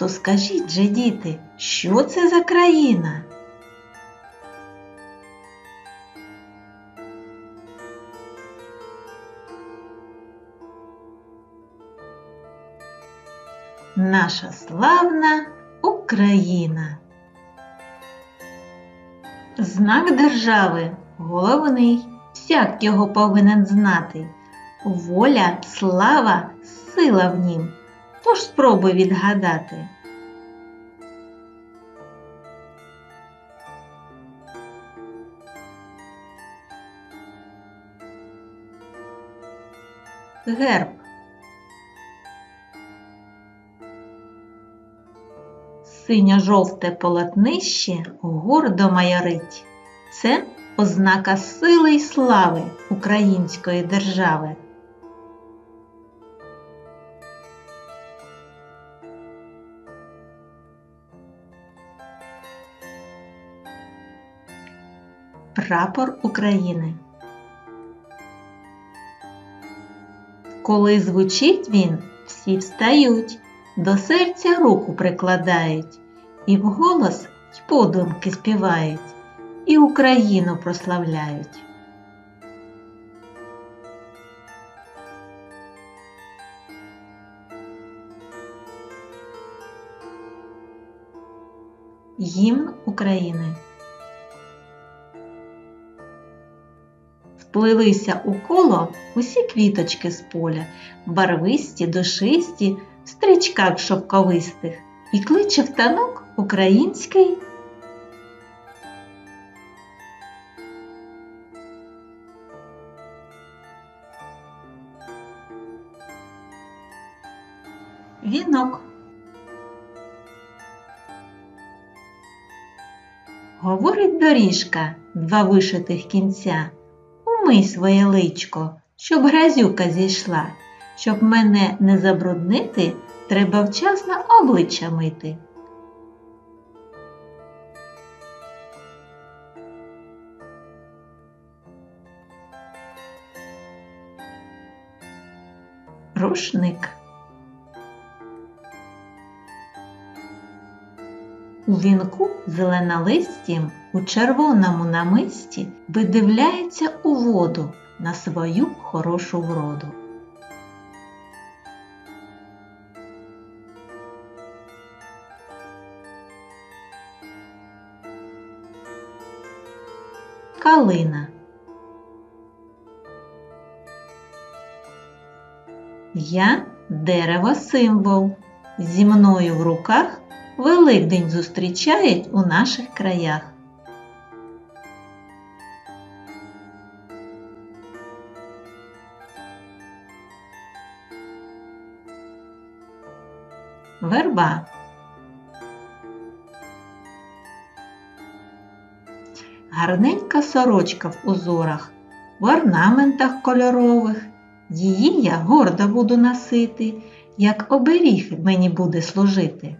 То скажіть же, діти, що це за країна? Наша славна Україна. Знак держави головний, всяк його повинен знати. Воля, слава, сила в нім. Тож спробуй відгадати. Герб. Синьо-жовте полотнище гордо майорить. Це ознака сили й слави української держави. Прапор України. Коли звучить він, всі встають, до серця руку прикладають, і вголос й подумки співають, і Україну прославляють. Гімн України. Сплилися у коло усі квіточки з поля, барвисті, душисті, в стрічках шовковистих, і кличе в танок український. Вінок. Говорить доріжка, два вишитих кінця. Умий своє личко, щоб грязюка зійшла. Щоб мене не забруднити, треба вчасно обличчя мити. Рушник. У вінку зеленолистім у червоному намисті видивляється у воду на свою хорошу вроду. Калина. Я дерево символ. Зі мною в руках Великдень зустрічають у наших краях. Верба. Гарненька сорочка в узорах, в орнаментах кольорових. Її я гордо буду носити, як оберіг мені буде служити.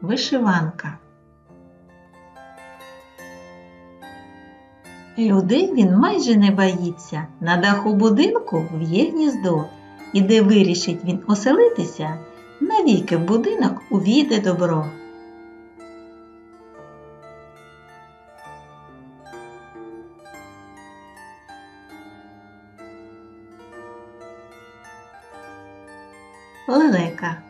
Вишиванка. Людей він майже не боїться. На даху будинку в'є гніздо, і де вирішить він оселитися, навіки в будинок увійде добро. Лелека.